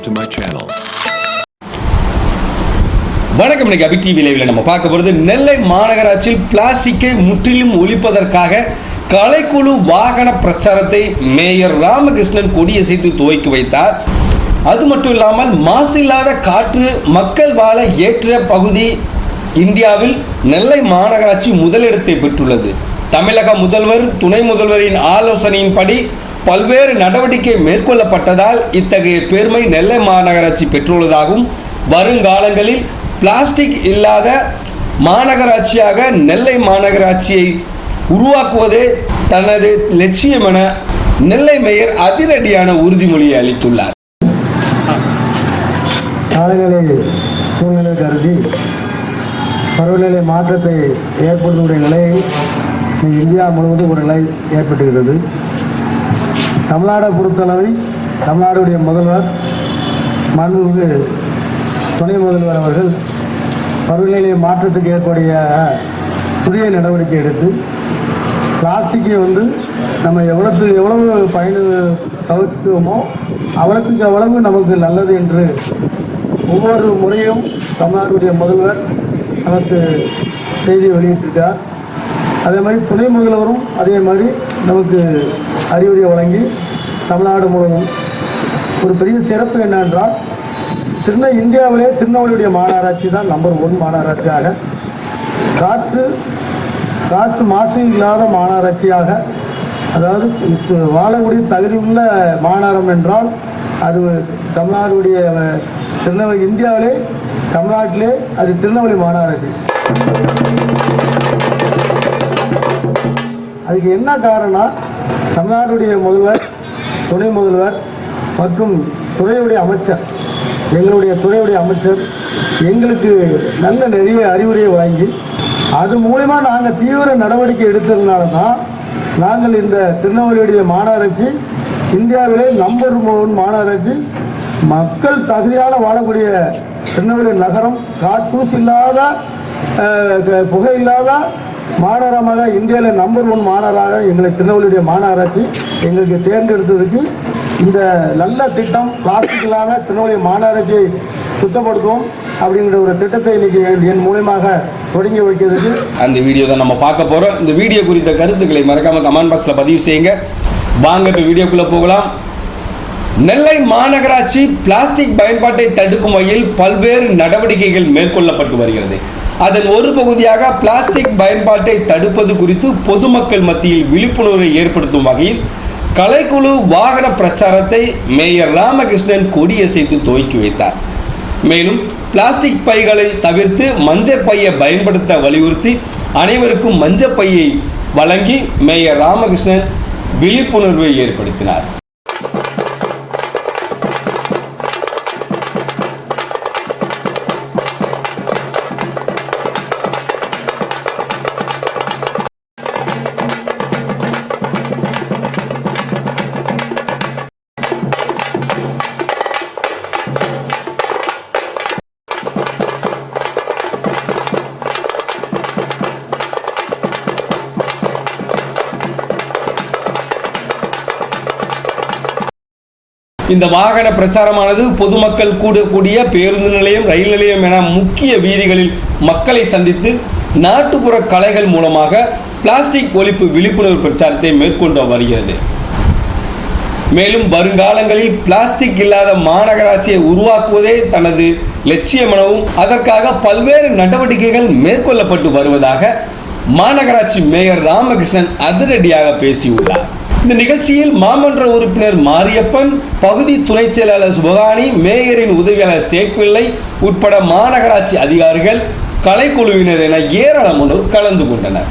subscribe to my channel. வணக்கம் இன்னைக்கு அபி TV லைவ்ல நம்ம பார்க்க போகிறது நெல்லை மாநகராட்சியில் பிளாஸ்டிக்கை முற்றிலும் ஒழிப்பதற்காக கலைக்குழு வாகன பிரச்சாரத்தை மேயர் ராமகிருஷ்ணன் கொடியசைத்து துவக்கி வைத்தார் அது மட்டும் இல்லாமல் மாசு இல்லாத காற்று மக்கள் வாழ ஏற்ற பகுதி இந்தியாவில் நெல்லை மாநகராட்சி முதலிடத்தை பெற்றுள்ளது தமிழக முதல்வர் துணை முதல்வரின் ஆலோசனையின்படி பல்வேறு நடவடிக்கை மேற்கொள்ளப்பட்டதால் இத்தகைய பெருமை நெல்லை மாநகராட்சி பெற்றுள்ளதாகவும் வருங்காலங்களில் பிளாஸ்டிக் இல்லாத மாநகராட்சியாக நெல்லை மாநகராட்சியை உருவாக்குவதே தனது லட்சியம் என நெல்லை மேயர் அதிரடியான உறுதிமொழியை அளித்துள்ளார். காலநிலை சூழ்நிலை கருதி பருவநிலை மாற்றத்தை ஏற்படுத்தக்கூடிய நிலை இந்தியா முழுவதும் ஒரு நிலை ஏற்பட்டுகிறது தமிழ்நாடை பொறுத்தளவில் தமிழ்நாடுடைய முதல்வர் மாண்புமிகு துணை முதல்வர் அவர்கள் பருவநிலை மாற்றத்துக்கு ஏற்படைய புதிய நடவடிக்கை எடுத்து பிளாஸ்டிக்கை வந்து நம்ம எவ்வளவு எவ்வளவு பயனு தவிர்த்துவோமோ அவ்வளவுக்கு அவ்வளவு நமக்கு நல்லது என்று ஒவ்வொரு முறையும் தமிழ்நாட்டுடைய முதல்வர் நமக்கு செய்தி வெளியிட்டிருக்கார் அதே மாதிரி துணை முதல்வரும் அதே மாதிரி நமக்கு அறிவுரை வழங்கி தமிழ்நாடு முழுவதும். ஒரு பெரிய சிறப்பு என்னென்றால் திருநெ இந்தியாவிலே திருநெல்வேலியுடைய மாநகராட்சி தான் நம்பர் ஒன் மாநகராட்சியாக. காற்று காற்று மாசு இல்லாத மாநகராட்சியாக அதாவது வாழக்கூடிய தகுதி உள்ள மாநகரம் என்றால் அது தமிழ்நாடுடைய திருநெல்வேலி இந்தியாவிலே தமிழ்நாட்டிலே அது திருநெல்வேலி மாநகராட்சி. அதுக்கு என்ன காரணம் தமிழ்நாட்டுடைய முதல்வர் துணை முதல்வர் மற்றும் துறையுடைய அமைச்சர் எங்களுடைய துறையுடைய அமைச்சர் எங்களுக்கு நல்ல நிறைய அறிவுரையை வழங்கி அது மூலயமா நாங்கள் தீவிர நடவடிக்கை எடுத்ததுனால தான் நாங்கள் இந்த திருநெல்வேலியுடைய மாநகராட்சி இந்தியாவிலே நம்பர் ஒன் மாநகராட்சி மக்கள் தகுதியால் வாழக்கூடிய திருநெல்வேலி நகரம் காற்றூசி இல்லாத புகை இல்லாத மாநகரமாக இந்தியாவில் நம்பர் ஒன் மாநகராக எங்களை திருநெல்வேலியுடைய மாநகராட்சி எங்களுக்கு தேர்ந்தெடுத்ததுக்கு இந்த நல்ல திட்டம் பிளாஸ்டிக் இல்லாமல் திருநெல்வேலி மாநகராட்சியை சுத்தப்படுத்துவோம் அப்படிங்கிற ஒரு திட்டத்தை இன்னைக்கு என் மூலியமாக தொடங்கி வைக்கிறதுக்கு அந்த வீடியோ தான் நம்ம பார்க்க போகிறோம் இந்த வீடியோ குறித்த கருத்துக்களை மறக்காம கமெண்ட் பாக்ஸில் பதிவு செய்யுங்க. வாங்க இப்போ வீடியோக்குள்ளே போகலாம். நெல்லை மாநகராட்சி பிளாஸ்டிக் பயன்பாட்டை தடுக்கும் வகையில் பல்வேறு நடவடிக்கைகள் மேற்கொள்ளப்பட்டு வருகிறது. அதன் ஒரு பகுதியாக பிளாஸ்டிக் பயன்பாட்டை தடுப்பது குறித்து பொதுமக்கள் மத்தியில் விழிப்புணர்வை ஏற்படுத்தும் வகையில் கலைக்குழு வாகன பிரச்சாரத்தை மேயர் ராமகிருஷ்ணன் கொடியசைத்து துவக்கி வைத்தார். மேலும் பிளாஸ்டிக் பைகளை தவிர்த்து மஞ்சள் பையை பயன்படுத்த வலியுறுத்தி அனைவருக்கும் மஞ்சள் பையை வழங்கி மேயர் ராமகிருஷ்ணன் விழிப்புணர்வை ஏற்படுத்தினார். இந்த வாகன பிரச்சாரமானது பொதுமக்கள் கூடக்கூடிய பேருந்து நிலையம் ரயில் நிலையம் என முக்கிய வீதிகளில் மக்களை சந்தித்து நாட்டுப்புற கலைகள் மூலமாக பிளாஸ்டிக் ஒழிப்பு விழிப்புணர்வு பிரச்சாரத்தை மேற்கொண்டு வருகிறது. மேலும் வருங்காலங்களில் பிளாஸ்டிக் இல்லாத மாநகராட்சியை உருவாக்குவதே தனது லட்சியமெனவும் அதற்காக பல்வேறு நடவடிக்கைகள் மேற்கொள்ளப்பட்டு வருவதாக மாநகராட்சி மேயர் ராமகிருஷ்ணன் அதிரடியாக பேசியுள்ளார். இந்த நிகழ்ச்சியில் மாமன்ற உறுப்பினர் மாரியப்பன் பகுதி துணை செயலாளர் சுபகானி மேயரின் உதவியாளர் சேட்பிள்ளை உட்பட மாநகராட்சி அதிகாரிகள் கலைக்குழுவினர் என ஏராளமானோர் கலந்து கொண்டனர்.